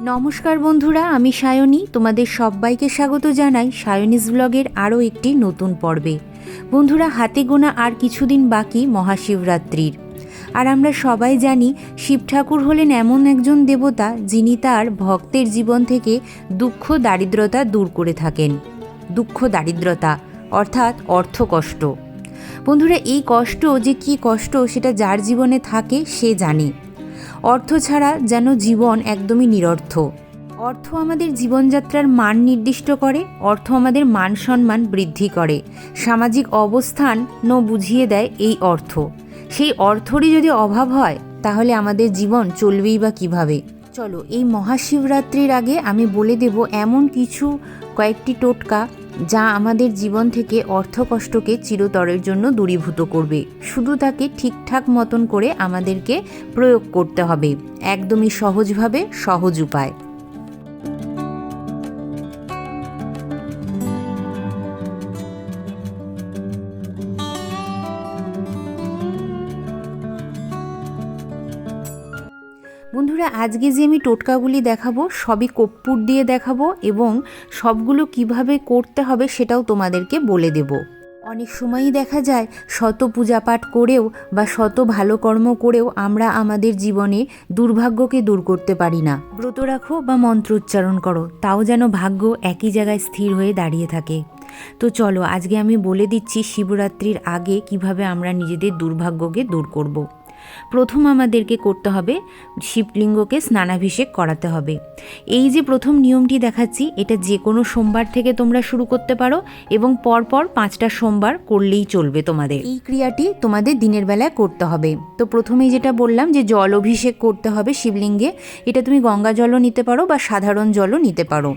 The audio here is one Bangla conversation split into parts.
নমস্কার বন্ধুরা, আমি সায়নী। তোমাদের সবাইকে স্বাগত জানাই সায়নিস ব্লগের আরও একটি নতুন পর্বে। বন্ধুরা, হাতে গোনা আর কিছুদিন বাকি মহাশিবরাত্রির। আর আমরা সবাই জানি শিব ঠাকুর হলেন এমন একজন দেবতা যিনি তার ভক্তের জীবন থেকে দুঃখ দারিদ্রতা দূর করে থাকেন। দুঃখ দারিদ্রতা, অর্থাৎ অর্থকষ্ট বন্ধুরা, এই কষ্ট যে কি কষ্ট সেটা যার জীবনে থাকে সে জানে। অর্থ ছাড়া যেন জীবন একদমই নিরর্থ। অর্থ আমাদের জীবনযাত্রার মান নির্দিষ্ট করে, অর্থ আমাদের মান সম্মান বৃদ্ধি করে। সামাজিক অবস্থান ন বুঝিয়ে দেয় এই অর্থ। সেই অর্থরই যদি অভাব হয়, তাহলে আমাদের জীবন চলবেই বা কীভাবে? চলো, এই মহাশিবরাত্রির আগে আমি বলে দেব এমন কিছু কয়েকটি টোটকা যা আমাদের জীবন থেকে অর্থকষ্টকে চিরতরের জন্য দূরীভূত করবে। শুধু তাকে ঠিকঠাক মতন করে আমাদেরকে প্রয়োগ করতে হবে। একদমই সহজভাবে সহজ উপায়। বন্ধুরা, আজকে যে আমি টোটকাগুলি দেখাবো, সবই কর্পূর দিয়ে দেখাবো এবং সবগুলো কীভাবে করতে হবে সেটাও তোমাদেরকে বলে দেব। অনেক সময়ই দেখা যায়, শত পূজাপাঠ করেও বা শত ভালো কর্ম করেও আমরা আমাদের জীবনে দুর্ভাগ্যকে দূর করতে পারি না। ব্রত রাখো বা মন্ত্র উচ্চারণ করো, তাও যেন ভাগ্য একই জায়গায় স্থির হয়ে দাঁড়িয়ে থাকে। তো চলো, আজকে আমি বলে দিচ্ছি শিবরাত্রির আগে কীভাবে আমরা নিজেদের দুর্ভাগ্যকে দূর করব। প্রথম আমাদেরকে করতে হবে শিবলিঙ্গকে স্নানাভিষেক করাতে হবে। এই যে প্রথম নিয়মটি দেখাচ্ছি, এটা যে কোনো সোমবার থেকে তোমরা শুরু করতে পারো এবং পরপর পাঁচটা সোমবার করলেই চলবে তোমাদের। এই ক্রিয়াটি তোমাদের দিনের বেলায় করতে হবে। তো প্রথমেই যেটা বললাম যে জল অভিষেক করতে হবে শিবলিঙ্গে, এটা তুমি গঙ্গা জলও নিতে পারো বা সাধারণ জলও নিতে পারো।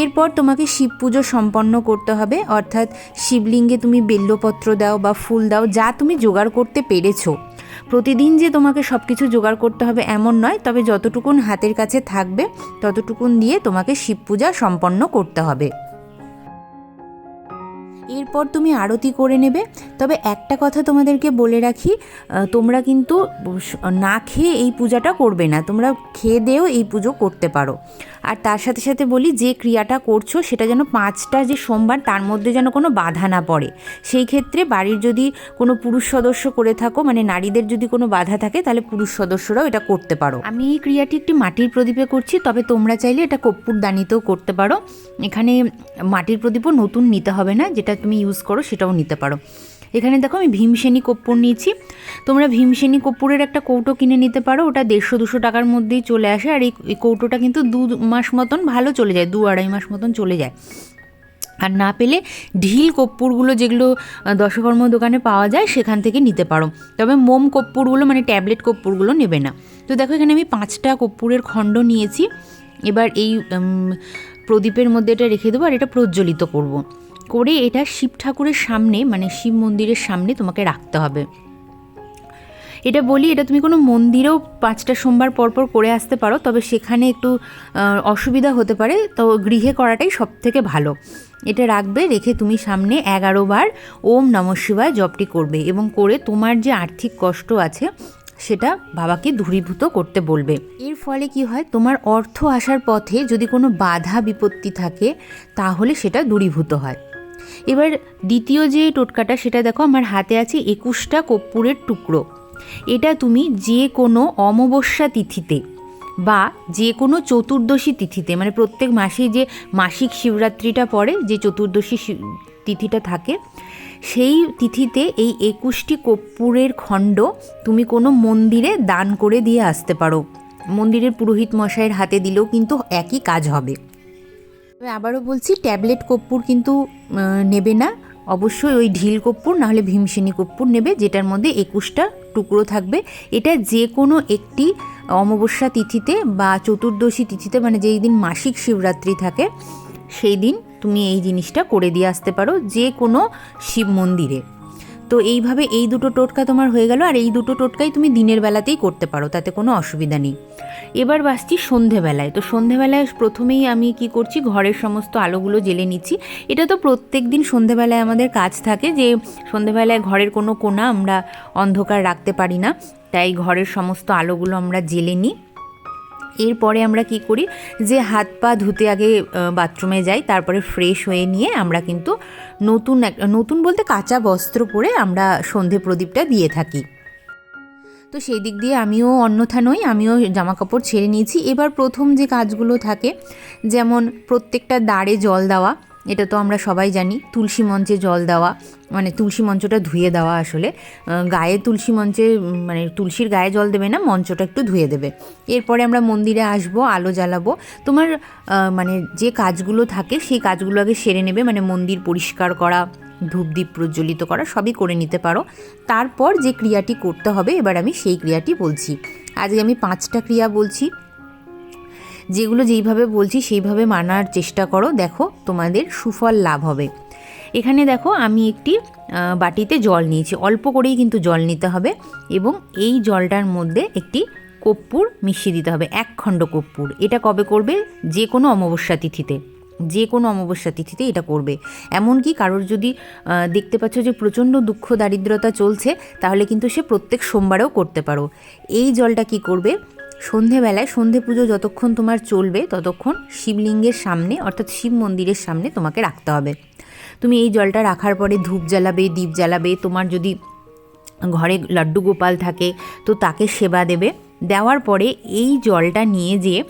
এরপর তোমাকে শিব পুজো সম্পন্ন করতে হবে, অর্থাৎ শিবলিঙ্গে তুমি বেল্লপত্র দাও বা ফুল দাও, যা তুমি জোগাড় করতে পেরেছ। প্রতিদিন যে তোমাকে সব কিছু জোগাড় করতে হবে এমন নয়, তবে যতটুকুন হাতের কাছে থাকবে, ততটুকুন দিয়ে তোমাকে শিব পূজা সম্পন্ন করতে হবে। এরপর তুমি আরতি করে নেবে। তবে একটা কথা তোমাদেরকে বলে রাখি তোমরা কিন্তু না খেয়ে এই পূজাটা করবে না। তোমরা খেয়ে দেও এই পুজো করতে পারো। আর তার সাথে সাথে বলি, যে ক্রিয়াটা করছ, সেটা যেন পাঁচটা যে সোমবার, তার মধ্যে যেন কোনো বাধা না পড়ে। সেই ক্ষেত্রে বাড়ির যদি কোনো পুরুষ সদস্য করে থাকো মানে নারীদের যদি কোনো বাধা থাকে, তাহলে পুরুষ সদস্যরাও এটা করতে পারো। আমি এই ক্রিয়াটি একটি মাটির প্রদীপে করছি, তবে তোমরা চাইলে এটা কর্পূর দানিতেও করতে পারো। এখানে মাটির প্রদীপও নতুন নিতে হবে না, যেটা তুমি ইউজ করো, সেটাও নিতে পারো। এখানে দেখো আমি ভীমসেনী কর্পূর নিয়েছি। তোমরা ভীমসেনী কর্পূরের একটা কৌটো কিনে নিতে পারো, ওটা দেড়শো দুশো টাকার মধ্যেই চলে আসে, আর এই কৌটোটা কিন্তু দু মাস মতন ভালো চলে যায়, দু আড়াই মাস মতন চলে যায়। আর না পেলে ঢিল কর্পূরগুলো যেগুলো দশকর্ম দোকানে পাওয়া যায়, সেখান থেকে নিতে পারো। তবে মোম কর্পূরগুলো মানে ট্যাবলেট কর্পূরগুলো নেবে না। তো দেখো এখানে আমি পাঁচটা কর্পূরের খণ্ড নিয়েছি। এবার এই প্রদীপের মধ্যে এটা রেখে দেবো, আর এটা প্রজ্বলিত করব। করে এটা শিব ঠাকুরের সামনে মানে শিব মন্দিরের সামনে তোমাকে রাখতে হবে। এটা বলি, এটা তুমি কোনো মন্দিরেও পাঁচটা সোমবার পরপর করে আসতে পারো, তবে সেখানে একটু অসুবিধা হতে পারে, তো গৃহে করাটাই সব থেকে ভালো। এটা রাখবে, রেখে তুমি সামনে এগারো বার ওম নম শিবায় জপটি করবে এবং করে তোমার যে আর্থিক কষ্ট আছে, সেটা বাবাকে দূরীভূত করতে বলবে। এর ফলে কি হয়, তোমার অর্থ আসার পথে যদি কোনো বাধা বিপত্তি থাকে, তাহলে সেটা দূরীভূত হয়। এবার দ্বিতীয় যে টোটকাটা, সেটা দেখো আমার হাতে আছে একুশটা কর্পূরের টুকরো। এটা তুমি যে কোনো অমাবস্যা তিথিতে বা যে কোনো চতুর্দশী তিথিতে মানে প্রত্যেক মাসে যে মাসিক শিবরাত্রিটা পড়ে, যে চতুর্দশী তিথিটা থাকে, সেই তিথিতে এই একুশটি কর্পূরের খণ্ড তুমি কোনো মন্দিরে দান করে দিয়ে আসতে পারো। মন্দিরের পুরোহিত মশাইয়ের হাতে দিলেও কিন্তু একই কাজ হবে। আবারও বলছি, ট্যাবলেট কর্পূর কিন্তু নেবে না। অবশ্যই ওই ঢিল কর্পূর, নাহলে ভীমসেনী কর্পূর নেবে, যেটার মধ্যে একুশটা টুকরো থাকবে। এটা যে কোনো একটি অমাবস্যা তিথিতে বা চতুর্দশী তিথিতে মানে যেই দিন মাসিক শিবরাত্রি থাকে, সেই দিন তুমি এই জিনিসটা করে দিয়ে আসতে পারো যে কোনো শিব মন্দিরে। তো এইভাবে এই দুটো টোটকা তোমার হয়ে গেল, আর এই দুটো টোটকাই তুমি দিনের বেলাতেই করতে পারো, তাতে কোনো অসুবিধা নেই। এবার বাসছি সন্ধেবেলায়। তো সন্ধেবেলায় প্রথমেই আমি কি করছি, ঘরের সমস্ত আলোগুলো জ্বেলে নিচ্ছি। এটা তো প্রত্যেক দিন সন্ধেবেলায় আমাদের কাজ থাকে যে, সন্ধেবেলায় ঘরের কোনো কোনা আমরা অন্ধকার রাখতে পারি না। তাই ঘরের সমস্ত আলোগুলো আমরা জ্বেলে নিই। এরপরে আমরা কি করি যে, হাত পা ধুতে আগে বাথরুমে যাই, তারপরে ফ্রেশ হয়ে নিয়ে আমরা কিন্তু নতুন এক, নতুন বলতে কাঁচা বস্ত্র পরে আমরা সন্ধে প্রদীপটা দিয়ে থাকি। তো সেই দিক দিয়ে আমিও অন্যথা নই, আমিও জামা কাপড় ছেড়ে নিয়েছি। এবার প্রথম যে কাজগুলো থাকে, যেমন প্রত্যেকটা দাঁড়ে জল দেওয়া, এটা তো আমরা সবাই জানি, তুলসী মঞ্চে জল দেওয়া মানে তুলসী মঞ্চটা ধুয়ে দেওয়া আসলে। গায়ে তুলসী মঞ্চে মানে তুলসীর গায়ে জল দেবে না, মঞ্চটা একটু ধুয়ে দেবে। এরপরে আমরা মন্দিরে আসব, আলো জ্বালাবো। তোমার মানে যে কাজগুলো থাকে, সেই কাজগুলো আগে সেরে নেবে মানে মন্দির পরিষ্কার করা ধূপদীপ প্রজ্বলিত করা সবই করে নিতে পারো। তারপর যে ক্রিয়াটি করতে হবে, এবার আমি সেই ক্রিয়াটি বলছি। আজকে আমি পাঁচটা ক্রিয়া বলছি। যেগুলো যেইভাবে বলছি, সেইভাবে মানার চেষ্টা করো। দেখো, তোমাদের সুফল লাভ হবে। এখানে দেখো, আমি একটি বাটিতে জল নিয়েছি। অল্প করেই কিন্তু জল নিতে হবে এবং এই জলটার মধ্যে একটি কর্পূর মিশিয়ে দিতে হবে এক খণ্ড কর্পূর। এটা কবে করবে? যে কোনো অমাবস্যা তিথিতে। যে কোনো অমাবস্যা তিথিতে এটা করবে। এমনকি কারোর যদি দেখতে পাচ্ছ যে প্রচণ্ড দুঃখ দারিদ্রতা চলছে, তাহলে কিন্তু সে প্রত্যেক সোমবারেও করতে পারো। এই জলটা কি করবে? সন্ধেবেলায় সন্ধে পুজো যতক্ষণ তোমার চলবে, ততক্ষণ শিবলিঙ্গের সামনে, অর্থাৎ শিব মন্দিরের সামনে তোমাকে রাখতে হবে। তুমি এই জলটা রাখার পরে ধূপ জ্বালাবে, দীপ জ্বালাবে, তোমার যদি ঘরে লাড্ডু গোপাল থাকে, তো তাকে সেবা দেবে। দেওয়ার পরে এই জলটা নিয়ে যেয়ে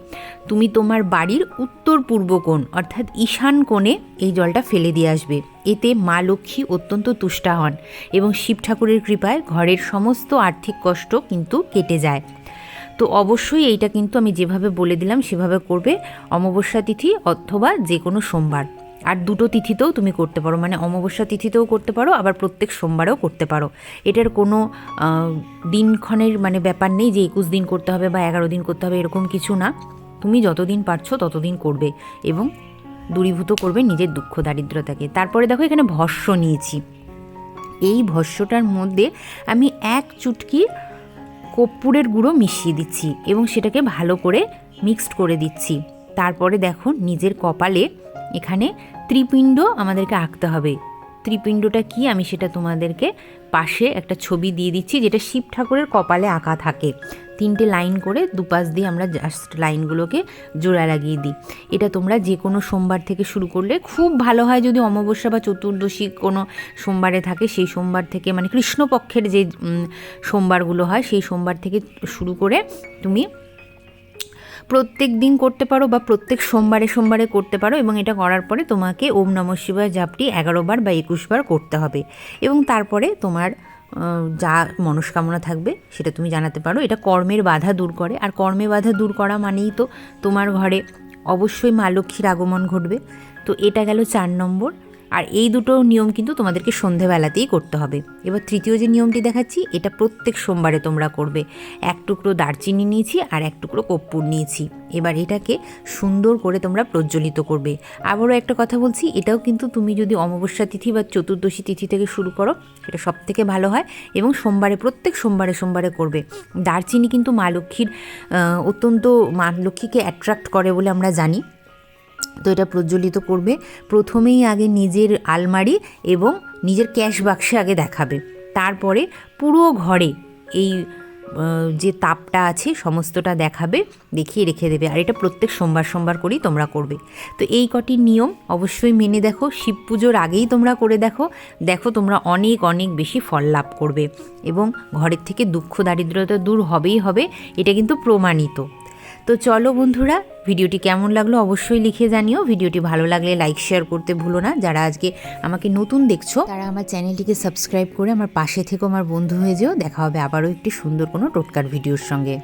তুমি তোমার বাড়ির উত্তর পূর্ব কোণ, অর্থাৎ ঈশান কোণে এই জলটা ফেলে দিয়ে আসবে। এতে মা লক্ষ্মী অত্যন্ত তুষ্টা হন এবং শিব ঠাকুরের কৃপায় ঘরের সমস্ত আর্থিক কষ্ট কিন্তু কেটে যায়। তো অবশ্যই এইটা কিন্তু আমি যেভাবে বলে দিলাম, সেভাবে করবে অমাবস্যা তিথি অথবা যে কোনো সোমবার। আর দুটো তিথিতেও তুমি করতে পারো মানে অমাবস্যা তিথিতেও করতে পারো, আবার প্রত্যেক সোমবারেও করতে পারো। এটার কোনো দিনক্ষণের মানে ব্যাপার নেই যে একুশ দিন করতে হবে বা এগারো দিন করতে হবে, এরকম কিছু না। তুমি যতদিন পারছ ততদিন করবে এবং দূরীভূত করবে নিজের দুঃখ দারিদ্রতাকে। তারপরে দেখো এখানে ভস্য নিয়েছি। এই ভস্যটার মধ্যে আমি এক চুটকি কর্পূরের গুঁড়ো মিশিয়ে দিচ্ছি এবং সেটাকে ভালো করে মিক্সড করে দিচ্ছি। তারপরে দেখো নিজের কপালে এখানে ত্রিপিণ্ড আমাদেরকে আঁকতে হবে। ত্রিপিণ্ডটা কি? আমি সেটা তোমাদেরকে পাশে একটা ছবি দিয়ে দিচ্ছি যেটা শিব ঠাকুরের কপালে আঁকা থাকে। তিনটে লাইন করে দুপাশ দিয়ে আমরা জাস্ট লাইনগুলোকে জোড়া লাগিয়ে দিই। এটা তোমরা যে কোনো সোমবার থেকে শুরু করলে খুব ভালো হয় যদি অমাবস্যা বা চতুর্দশী কোনো সোমবারে থাকে। সেই সোমবার থেকে মানে কৃষ্ণপক্ষের যে সোমবারগুলো হয় সেই সোমবার থেকে শুরু করে তুমি প্রত্যেক দিন করতে পারো বা প্রত্যেক সোমবারে সোমবারে করতে পারো এবং এটা করার পরে তোমাকে ওম নম শিবায় জাপটি এগারো বার বা একুশ বার করতে হবে। এবং তারপরে তোমার যা মনস্কামনা থাকবে সেটা তুমি জানাতে পারো। এটা কর্মের বাধা দূর করে। আর কর্মে বাধা দূর করা মানেই তো তোমার ঘরে অবশ্যই মা লক্ষ্মীর আগমন ঘটবে। তো এটা গেল চার নম্বর। আর এই দুটো নিয়ম কিন্তু তোমাদেরকে সন্ধেবেলাতেই করতে হবে। এবার তৃতীয় যে নিয়মটি দেখাচ্ছি, এটা প্রত্যেক সোমবারে তোমরা করবে। এক টুকরো দারচিনি নিয়েছি আর এক টুকরো কর্পূর নিয়েছি। এবার এটাকে সুন্দর করে তোমরা প্রজ্বলিত করবে। আবারও একটা কথা বলছি, এটাও কিন্তু তুমি যদি অমাবস্যা তিথি বা চতুর্দশী তিথি থেকে শুরু করো, সেটা সব থেকে ভালো হয় এবং সোমবারে, প্রত্যেক সোমবারে সোমবারে করবে। দারচিনি কিন্তু মা লক্ষ্মীর অত্যন্ত মা লক্ষ্মীকে অ্যাট্রাক্ট করে বলে আমরা জানি। তো এটা প্রজ্বলিত করবে। প্রথমেই আগে নিজের আলমারি এবং নিজের ক্যাশ বাক্সে আগে দেখাবে। তারপরে পুরো ঘরে এই যে তাপটা আছে সমস্তটা দেখাবে, দেখিয়ে রেখে দেবে। আর এটা প্রত্যেক সোমবার সোমবার করেই তোমরা করবে। তো এই কটি নিয়ম অবশ্যই মেনে দেখো। শিব পুজোর আগেই তোমরা করে দেখো। দেখো তোমরা অনেক অনেক বেশি ফল লাভ করবে এবং ঘরের থেকে দুঃখ, দারিদ্রতা দূর হবেই হবে। এটা কিন্তু প্রমাণিত। তো চলো বন্ধুরা ভিডিওটি কেমন লাগল অবশ্যই লিখে জানিও। ভিডিওটি ভালো লাগলে লাইক শেয়ার করতে ভুলো না। যারা আজকে আমাকে নতুন দেখছ, তারা আমার চ্যানেলটিকে সাবস্ক্রাইব করে আমার পাশে থেকেও আমার বন্ধু হয়ে যেও। দেখা হবে আবারও একটি সুন্দর কোনো টোটকার ভিডিওর সঙ্গে।